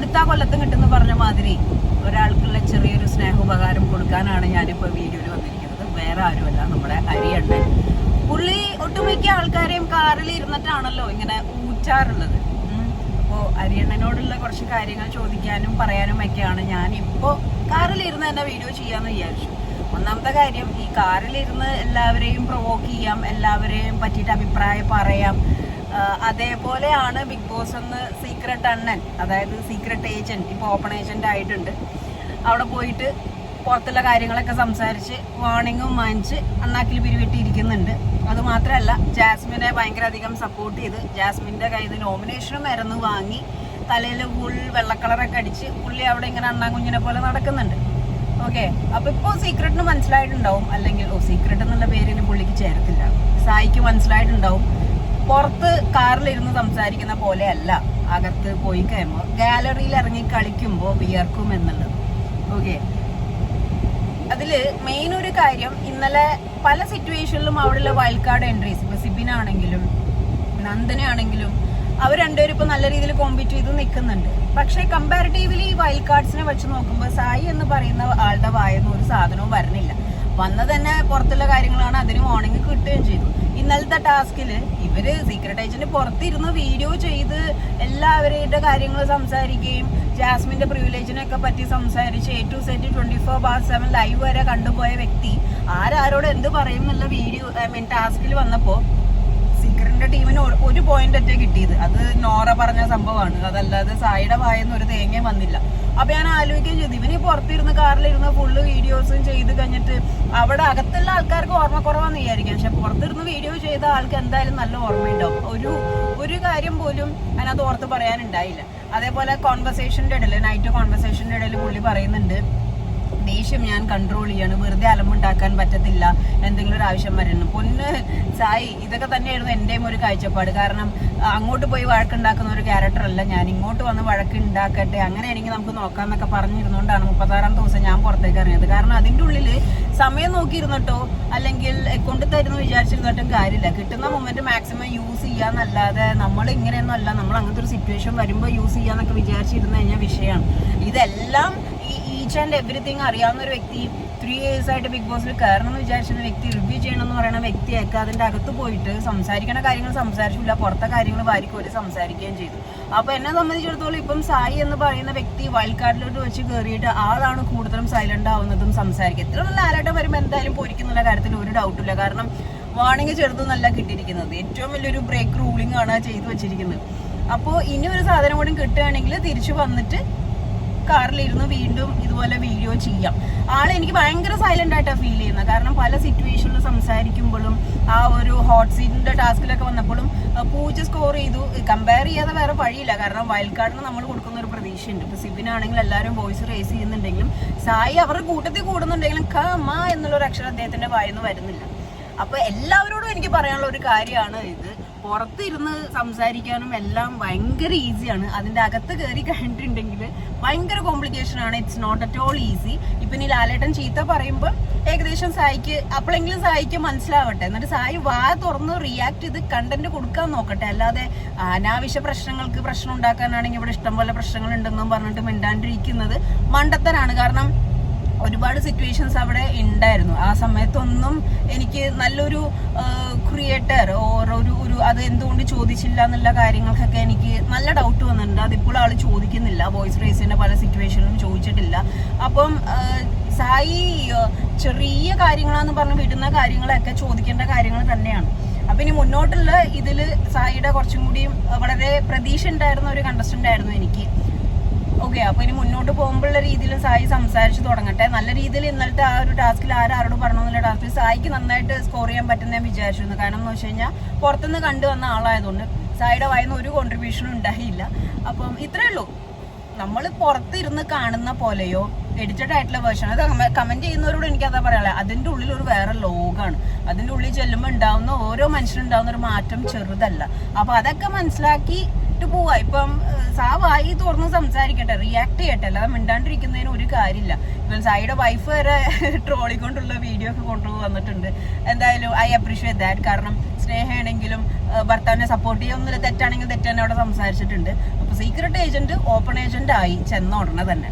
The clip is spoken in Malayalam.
കൊടുത്താ കൊല്ലത്തും കിട്ടുന്ന പറഞ്ഞ മാതിരി ഒരാൾക്കുള്ള ചെറിയൊരു സ്നേഹോപകാരം കൊടുക്കാനാണ് ഞാനിപ്പോൾ വീഡിയോയിൽ വന്നിരിക്കുന്നത്. വേറെ ആരുമല്ല നമ്മുടെ അരിയണ്ണൻ. പുള്ളി ഒട്ടുമിക്ക ആൾക്കാരെയും കാറിൽ ഇരുന്നിട്ടാണല്ലോ ഇങ്ങനെ ഊറ്റാറുള്ളത്. അപ്പോൾ അപ്പോ അരിയണ്ണനോടുള്ള കുറച്ച് കാര്യങ്ങൾ ചോദിക്കാനും പറയാനും ഒക്കെയാണ് ഞാൻ ഇപ്പോ കാറിലിരുന്ന് തന്നെ വീഡിയോ ചെയ്യാന്ന് വിചാരിച്ചു. ഒന്നാമത്തെ കാര്യം ഈ കാറിലിരുന്ന് എല്ലാവരെയും പ്രൊവോക്ക് ചെയ്യാം എല്ലാവരെയും പറ്റിയിട്ട് അഭിപ്രായം പറയാം. അതേപോലെയാണ് ബിഗ് ബോസ് എന്ന് സീക്രട്ട് അണ്ണൻ അതായത് സീക്രട്ട് ഏജന്റ് ഇപ്പോൾ ഓപ്പൺ ഏജന്റ് ആയിട്ടുണ്ട്. അവിടെ പോയിട്ട് പുറത്തുള്ള കാര്യങ്ങളൊക്കെ സംസാരിച്ച് വാണിങ്ങും വാങ്ങിച്ച് അണ്ണാക്കിൽ പിരിവിട്ടിരിക്കുന്നുണ്ട്. അതുമാത്രമല്ല ജാസ്മിനെ ഭയങ്കര അധികം സപ്പോർട്ട് ചെയ്ത് ജാസ്മിന്റെ കയ്യിൽ നിന്ന് നോമിനേഷനും മരുന്ന് വാങ്ങി തലയിൽ ഫുൾ വെള്ളക്കളറൊക്കെ അടിച്ച് പുള്ളി അവിടെ ഇങ്ങനെ അണ്ണാങ്കുഞ്ഞിനെ പോലെ നടക്കുന്നുണ്ട്. ഓക്കെ അപ്പോൾ ഇപ്പോൾ സീക്രട്ടിന് മനസ്സിലായിട്ടുണ്ടാവും. അല്ലെങ്കിൽ ഓ സീക്രട്ട് എന്നുള്ള പേരിന് പുള്ളിക്ക് ചേരത്തില്ല. സായിക്ക് മനസ്സിലായിട്ടുണ്ടാവും. പുറത്ത് കാറിലിരുന്ന് സംസാരിക്കുന്ന പോലെ അല്ല അകത്ത് പോയി കഴിയുമ്പോൾ ഗാലറിയിൽ ഇറങ്ങി കളിക്കുമ്പോൾ വിയർക്കും എന്നുള്ളത്. ഓക്കെ അതിൽ മെയിൻ ഒരു കാര്യം ഇന്നലെ പല സിറ്റുവേഷനിലും അവിടെയുള്ള വൈൽഡ് കാർഡ് എൻട്രീസ് ഇപ്പൊ സിബിനാണെങ്കിലും നന്ദനാണെങ്കിലും അവർ രണ്ടുപേരും ഇപ്പൊ നല്ല രീതിയിൽ കോമ്പീറ്റ് ചെയ്ത് നിൽക്കുന്നുണ്ട്. പക്ഷേ കമ്പാരിറ്റീവ്ലി ഈ വൈൽഡ് കാർഡ്സിനെ വെച്ച് നോക്കുമ്പോൾ സായി എന്ന് പറയുന്ന ആളുടെ വായെന്ന് ഒരു സാധനവും വരണില്ല. വന്ന തന്നെ പുറത്തുള്ള കാര്യങ്ങളാണ് അതിന് വാർണിംഗ് കിട്ടുകയും ചെയ്തു ടാസ്കിൽ ഇവർ സീക്രട്ട് ഏജന്റ് പുറത്തിരുന്ന് വീഡിയോ ചെയ്ത് എല്ലാവരുടെ കാര്യങ്ങൾ സംസാരിക്കുകയും ജാസ്മിന്റെ പ്രിവിലേജിനെ ഒക്കെ പറ്റി സംസാരിച്ച് A to Z twenty four bar seven live വരെ കണ്ടുപോയ വ്യക്തി ആരാരോട് എന്ത് പറയും എന്നുള്ള വീഡിയോ ഐ മീൻ ടാസ്കിൽ വന്നപ്പോ സീക്രട്ടിന്റെ ടീമിന് ഒരു- പോയിന്റ് ഒറ്റ കിട്ടിയത്. അത് നോറ പറഞ്ഞ സംഭവമാണ്. അതല്ലാതെ സായിയുടെ വായെന്ന് ഒരു തേങ്ങയും വന്നില്ല. അപ്പൊ ഞാൻ ആലോചിക്കുകയും ചെയ്തു. ഇവന് പുറത്തിരുന്ന് കാറിലിരുന്ന് ഫുള്ള് വീഡിയോസും ചെയ്ത് കഴിഞ്ഞിട്ട് അവിടെ അകത്തുള്ള ആൾക്കാർക്ക് ഓർമ്മക്കുറവാന്ന് വിചാരിക്കാം. പക്ഷെ പുറത്തിരുന്ന് വീഡിയോ ചെയ്ത ആൾക്ക് എന്തായാലും നല്ല ഓർമ്മയുണ്ടാവും. ഒരു ഒരു കാര്യം പോലും അതിനകത്ത് ഓർത്ത് പറയാനുണ്ടായില്ല. അതേപോലെ കോൺവെർസേഷന്റെ ഇടയിൽ നൈറ്റ് കോൺവെർസേഷന്റെ ഇടയിൽ പുള്ളി പറയുന്നുണ്ട് ദേഷ്യം ഞാൻ കൺട്രോൾ ചെയ്യാണ്. വെറുതെ അലമ്പുണ്ടാക്കാൻ പറ്റത്തില്ല. എന്തെങ്കിലും ഒരു ആവശ്യം വരണം. പൊന്ന് സായി ഇതൊക്കെ തന്നെയായിരുന്നു എന്റെയും ഒരു കാഴ്ചപ്പാട്. കാരണം അങ്ങോട്ട് പോയി വഴക്കുണ്ടാക്കുന്ന ഒരു ക്യാരക്ടർ അല്ല ഞാൻ. ഇങ്ങോട്ട് വന്ന് വഴക്ക് ഉണ്ടാക്കട്ടെ. അങ്ങനെ എനിക്ക് നമുക്ക് നോക്കാന്നൊക്കെ പറഞ്ഞിരുന്നുകൊണ്ടാണ് മുപ്പത്താറാം ദിവസം ഞാൻ പുറത്തേക്ക് ഇറങ്ങിയത്. കാരണം അതിന്റെ ഉള്ളിൽ സമയം നോക്കിയിരുന്നിട്ടോ? അല്ലെങ്കിൽ കൊണ്ടു തരുന്നു വിചാരിച്ചിരുന്നിട്ടും കാര്യമില്ല. കിട്ടുന്ന മൊമെന്റ് മാക്സിമം യൂസ് ചെയ്യാന്നല്ലാതെ നമ്മൾ ഇങ്ങനെയൊന്നും അല്ല. നമ്മൾ അങ്ങനത്തെ ഒരു സിറ്റുവേഷൻ വരുമ്പോൾ യൂസ് ചെയ്യാന്നൊക്കെ വിചാരിച്ചിരുന്നു കഴിഞ്ഞാൽ വിഷയമാണ്. ഇതെല്ലാം ഈ ഈച്ച് ആൻഡ് എവറിത്തിങ് അറിയാവുന്ന ഒരു വ്യക്തി ത്രീ ഇയേഴ്സ് ആയിട്ട് ബിഗ് ബോസിൽ കയറണം എന്ന് വിചാരിച്ചിരുന്ന വ്യക്തി റിവ്യൂ ചെയ്യണം എന്ന് പറയുന്ന വ്യക്തിയൊക്കെ അതിന്റെ അകത്ത് പോയിട്ട് സംസാരിക്കണ കാര്യങ്ങൾ സംസാരിച്ചില്ല പുറത്തെ കാര്യങ്ങൾ വാരിക്കോരി സംസാരിക്കുകയും ചെയ്തു. അപ്പോൾ എന്നെ സംബന്ധിച്ചിടത്തോളം ഇപ്പം സായി എന്ന് പറയുന്ന വ്യക്തി വൈൽഡ് വെച്ച് കയറിയിട്ട് ആളാണ് കൂടുതലും സൈലന്റ് ആവുന്നതും സംസാരിക്കുക. ഇത്ര നല്ല ആരാട്ടം വരുമ്പോൾ എന്തായാലും പൊരിക്കുന്നുള്ള കാര്യത്തിൽ ഒരു ഡൗട്ടില്ല കാരണം വാണിംഗ് ചെറുതൊന്നല്ല കിട്ടിയിരിക്കുന്നത്. ഏറ്റവും വലിയൊരു ബ്രേക്ക് റൂളിംഗ് ആണ് ചെയ്തു വെച്ചിരിക്കുന്നത്. അപ്പോൾ ഇനി ഒരു സാധനം കൂടി കിട്ടുകയാണെങ്കിൽ തിരിച്ചു വന്നിട്ട് കാറിലിരുന്ന് വീണ്ടും ഇതുപോലെ വീഡിയോ ചെയ്യാം. ആളെ എനിക്ക് ഭയങ്കര സൈലന്റ് ആയിട്ടാണ് ഫീൽ ചെയ്യുന്നത്. കാരണം പല സിറ്റുവേഷനിൽ സംസാരിക്കുമ്പോഴും ആ ഒരു ഹോട്ട് സീറ്റിന്റെ ടാസ്കിലൊക്കെ വന്നപ്പോഴും പൂജ സ്കോർ ചെയ്തു. കമ്പയർ ചെയ്യാതെ വേറെ വഴിയില്ല. കാരണം വൈൽഡ് കാർഡിന് നമ്മൾ കൊടുക്കുന്ന ഒരു പ്രതീക്ഷയുണ്ട്. ഇപ്പൊ സിബിനാണെങ്കിൽ എല്ലാവരും വോയിസ് റേസ് ചെയ്യുന്നുണ്ടെങ്കിലും സായി അവരുടെ കൂട്ടത്തിൽ കൂടുന്നുണ്ടെങ്കിലും ക മ എന്നുള്ളൊരു അക്ഷരം അദ്ദേഹത്തിന്റെ വായന്ന് വരുന്നില്ല. അപ്പൊ എല്ലാവരോടും എനിക്ക് പറയാനുള്ള ഒരു കാര്യമാണ് ഇത്. പുറത്തിരുന്ന് സംസാരിക്കാനും എല്ലാം ഭയങ്കര ഈസിയാണ് അതിന്റെ അകത്ത് കയറി കഴിഞ്ഞിട്ടുണ്ടെങ്കിൽ ഭയങ്കര കോംപ്ലിക്കേഷൻ ആണ്. It's not at all easy ഇപ്പൊ ഇനി ലാലേട്ടൻ ചീത്ത പറയുമ്പോൾ ഏകദേശം സായിക്ക് അപ്പോഴെങ്കിലും സായിക്ക് മനസ്സിലാവട്ടെ. എന്നിട്ട് സായി വാ തുറന്ന് റിയാക്ട് ചെയ്ത് കണ്ടന്റ് കൊടുക്കാൻ നോക്കട്ടെ. അല്ലാതെ അനാവശ്യ പ്രശ്നങ്ങൾക്ക് പ്രശ്നം ഉണ്ടാക്കാനാണെങ്കിൽ ഇവിടെ ഇഷ്ടംപോലെ പ്രശ്നങ്ങൾ ഉണ്ടെന്നും പറഞ്ഞിട്ട് മിണ്ടാണ്ടിരിക്കുന്നത് മണ്ടത്തരാണ്. കാരണം ഒരുപാട് സിറ്റുവേഷൻസ് അവിടെ ഉണ്ടായിരുന്നു ആ സമയത്തൊന്നും എനിക്ക് നല്ലൊരു ക്രിയേറ്റർ ഓർ ഒരു ഒരു അത് എന്തുകൊണ്ട് ചോദിച്ചില്ല എന്നുള്ള കാര്യങ്ങൾക്കൊക്കെ എനിക്ക് നല്ല ഡൗട്ട് വന്നിട്ടുണ്ട്. അതിപ്പോൾ ആൾ ചോദിക്കുന്നില്ല. വോയിസ് റേസിന്റെ പല സിറ്റുവേഷനിലും ചോദിച്ചിട്ടില്ല. അപ്പം സായി ചെറിയ കാര്യങ്ങളാന്ന് പറഞ്ഞ് വിടുന്ന കാര്യങ്ങളൊക്കെ ചോദിക്കേണ്ട കാര്യങ്ങൾ തന്നെയാണ്. അപ്പൊ ഇനി മുന്നോട്ടുള്ള ഇതിൽ സായിയുടെ കുറച്ചും കൂടിയും വളരെ പ്രതീക്ഷ ഉണ്ടായിരുന്ന ഒരു കണ്ടസ്റ്റന്റ് ആയിരുന്നു എനിക്ക്. ഇനി മുന്നോട്ട് പോകുമ്പോഴുള്ള രീതിയിൽ സായി സംസാരിച്ചു തുടങ്ങട്ടെ. നല്ല രീതിയിൽ ഇന്നലത്തെ ആ ഒരു ടാസ്കിൽ ആരാരോട് പറഞ്ഞെന്നുള്ള ടാസ്കിൽ സായിക്ക് നന്നായിട്ട് സ്കോർ ചെയ്യാൻ പറ്റുന്ന ഞാൻ വിചാരിച്ചിരുന്നു. കാരണം എന്ന് വെച്ച് കഴിഞ്ഞാൽ പുറത്തുനിന്ന് കണ്ടു വന്ന ആളായതുകൊണ്ട് സായിയുടെ വായിന്ന് ഒരു കോൺട്രിബ്യൂഷനും ഉണ്ടായില്ല. അപ്പം ഇത്രേ ഉള്ളൂ. നമ്മൾ പുറത്തിരുന്ന് കാണുന്ന പോലെയോ എഡിറ്റഡ് ആയിട്ടുള്ള വേർഷൻ അത് കമന്റ് ചെയ്യുന്നവരോട് എനിക്ക് അതാ പറയാനുള്ളത്. അതിന്റെ ഉള്ളിൽ ഒരു വേറെ ലോകാണ്. അതിന്റെ ഉള്ളിൽ ചെല്ലുമ്പോൾ ഉണ്ടാവുന്ന ഓരോ മനുഷ്യനുണ്ടാവുന്ന ഒരു മാറ്റം ചെറുതല്ല. അപ്പൊ അതൊക്കെ മനസ്സിലാക്കി വിട്ടുപോവാ. ഇപ്പം സാവായി തുറന്ന് സംസാരിക്കട്ടെ റിയാക്ട് ചെയ്യട്ടെ അല്ലാതെ മിണ്ടാണ്ടിരിക്കുന്നതിന് ഒരു കാര്യമില്ല. ഇപ്പം സായിയുടെ വൈഫ് വരെ ട്രോളി കൊണ്ടുള്ള വീഡിയോ ഒക്കെ കൊണ്ടുപോയി വന്നിട്ടുണ്ട്. എന്തായാലും ഐ അപ്രീഷിയേറ്റ് ദാറ്റ് കാരണം സ്നേഹമാണെങ്കിലും ഭർത്താവിനെ സപ്പോർട്ട് ചെയ്യുന്നില്ല തെറ്റാണെങ്കിൽ തെറ്റ് തന്നെ അവിടെ സംസാരിച്ചിട്ടുണ്ട്. അപ്പൊ സീക്രട്ട് ഏജന്റ് ഓപ്പൺ ഏജന്റ് ആയി ചെന്ന ഉടനെ തന്നെ.